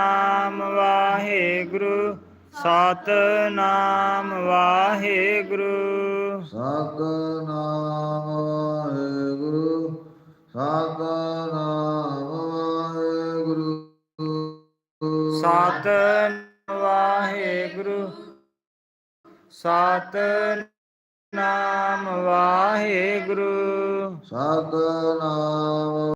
ਨਾਮ ਵਾਹਿਗੁਰੂ ਸਤਨਾਮ ਵਾਹਿਗੁਰੂ। ਸਤਨਾਮ ਵਾਹਿਗੁਰੂ ਸਤਨਾਮ ਵਾਹਿਗੁਰੂ। ਸਤਨਾਮ ਵਾਹਿਗੁਰੂ ਸਤਨਾਮ ਵਾਹਿਗੁਰੂ। ਸਤਨਾਮ